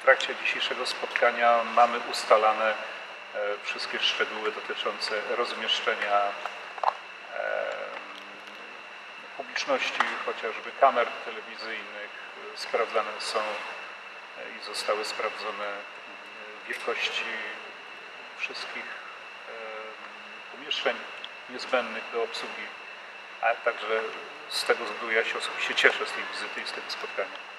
W trakcie dzisiejszego spotkania mamy ustalane e, wszystkie szczegóły dotyczące rozmieszczenia e, publiczności, chociażby kamer telewizyjnych. Sprawdzane są e, i zostały sprawdzone wielkości wszystkich pomieszczeń niezbędnych do obsługi, a także z tego względu ja się osobiście cieszę z tej wizyty i z tego spotkania.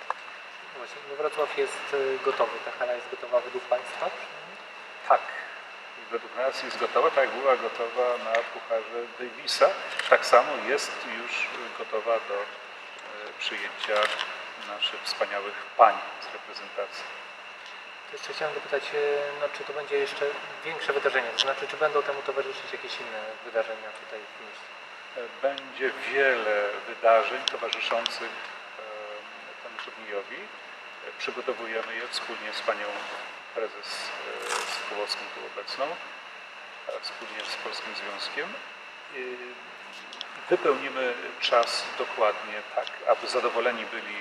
Właśnie, no Wrocław jest y, gotowy, ta hala jest gotowa według Państwa? Tak, według nas jest gotowa, tak jak była gotowa na Pucharze Davisa. Tak samo jest już gotowa do e, przyjęcia naszych wspaniałych pań z reprezentacji. To jeszcze chciałem dopytać, y, no, czy to będzie jeszcze większe wydarzenie, to znaczy, czy będą temu towarzyszyć jakieś inne wydarzenia tutaj w mieście? E, Będzie wiele wydarzeń towarzyszących e, temu turniejowi. E, Przygotowujemy je wspólnie z panią prezes e, Sokołowską tu obecną, a wspólnie z Polskim Związkiem. Wypełnimy czas dokładnie tak, aby zadowoleni byli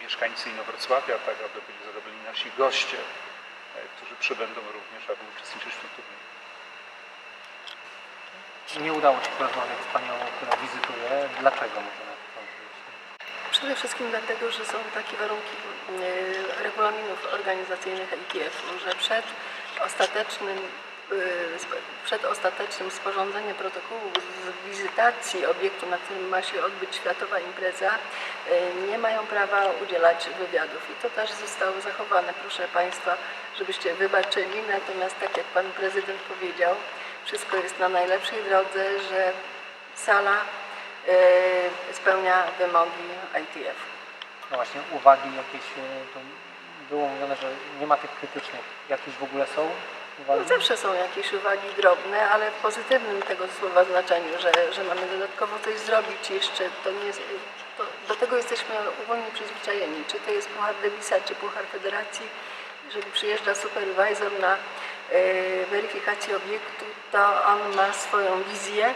mieszkańcy Inowrocławia, tak aby byli zadowoleni nasi goście, e, którzy przybędą również, aby uczestniczyć w tym turnieju. Nie udało się porozmawiać z Panią, która wizytuje. Dlaczego może? Przede wszystkim dlatego, że są takie warunki e, regulaminów organizacyjnych IGF-u, że przed ostatecznym, e, przed ostatecznym sporządzeniem protokołu z wizytacji obiektu, na którym ma się odbyć światowa impreza, e, nie mają prawa udzielać wywiadów. I to też zostało zachowane, proszę Państwa, żebyście wybaczyli. Natomiast tak jak Pan Prezydent powiedział, wszystko jest na najlepszej drodze, że sala spełnia wymogi ITF. No właśnie, uwagi jakieś, y, to było mówione, że nie ma tych krytycznych. Jakieś w ogóle są uwagi? No zawsze są jakieś uwagi drobne, ale w pozytywnym tego słowa znaczeniu, że, że mamy dodatkowo coś zrobić jeszcze. To nie jest, to, do tego jesteśmy ogólnie przyzwyczajeni. Czy to jest Puchar Davisa, czy Puchar Federacji. Jeżeli przyjeżdża supervisor na e, weryfikację obiektu, to on ma swoją wizję,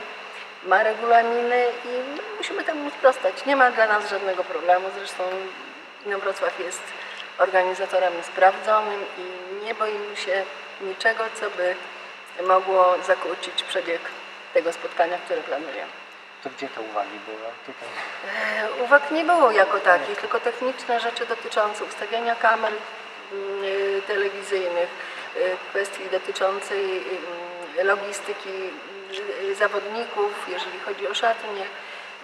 ma regulaminy i my musimy temu sprostać. Nie ma dla nas żadnego problemu. Zresztą Inowrocław jest organizatorem sprawdzonym i nie boimy się niczego, co by mogło zakłócić przebieg tego spotkania, które planujemy. To gdzie te uwagi były? Tutaj. E, Uwag nie było jako takich, tylko techniczne rzeczy dotyczące ustawiania kamer mm, y, telewizyjnych, y, kwestii dotyczącej y, logistyki zawodników, jeżeli chodzi o szatnie,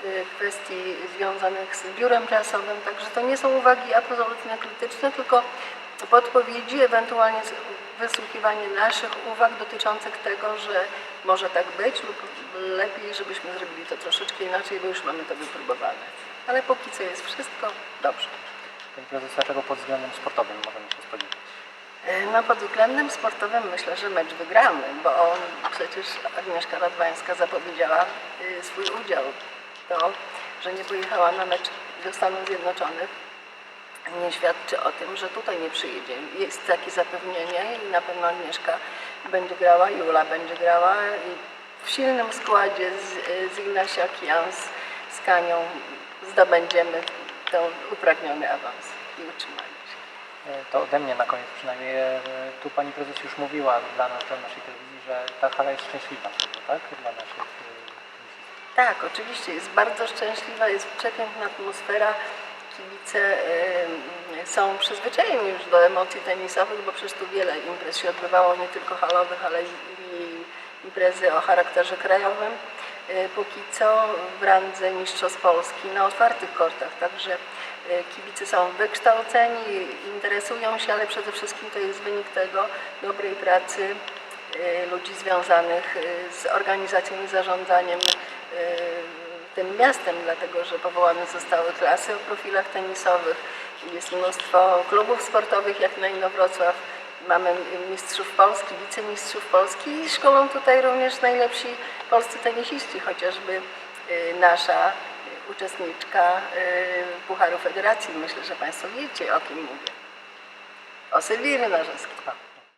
y, kwestii związanych z biurem prasowym. Także to nie są uwagi absolutnie krytyczne, tylko podpowiedzi, ewentualnie wysłuchiwanie naszych uwag dotyczących tego, że może tak być lub lepiej, żebyśmy zrobili to troszeczkę inaczej, bo już mamy to wypróbowane. Ale póki co jest wszystko dobrze. Pani prezes, dlaczego pod względem sportowym możemy się spodziewać? E, No pod względem sportowym myślę, że mecz wygramy, bo przecież Agnieszka Radwańska zapowiedziała y, swój udział. To, że nie pojechała na mecz do Stanów Zjednoczonych nie świadczy o tym, że tutaj nie przyjedzie. Jest takie zapewnienie i na pewno Agnieszka będzie grała, Jula będzie grała i w silnym składzie z, z Ignasiak, Jans, z Kanią zdobędziemy ten upragniony awans i utrzymanie To ode mnie na koniec przynajmniej. e, Tu Pani prezes już mówiła dla nas, dla naszej telewizji, że ta hala jest szczęśliwa, tak? Dla naszych e. Tak, oczywiście, jest bardzo szczęśliwa, jest przepiękna atmosfera. Kibice y, są przyzwyczajeni już do emocji tenisowych, bo przecież tu wiele imprez się odbywało, nie tylko halowych, ale i imprezy o charakterze krajowym. Y, póki co w randze Mistrzostw Polski na otwartych kortach, także y, kibice są wykształceni, interesują się, ale przede wszystkim to jest wynik tego dobrej pracy y, ludzi związanych z organizacją i zarządzaniem tym miastem, dlatego że powołane zostały klasy o profilach tenisowych, jest mnóstwo klubów sportowych jak na Inowrocław, mamy mistrzów Polski, wicemistrzów Polski i szkolą tutaj również najlepsi polscy tenisiści, chociażby y, nasza uczestniczka y, Pucharu Federacji. Myślę, że Państwo wiecie o kim mówię. O Sylwii Rynarzewskiej. A,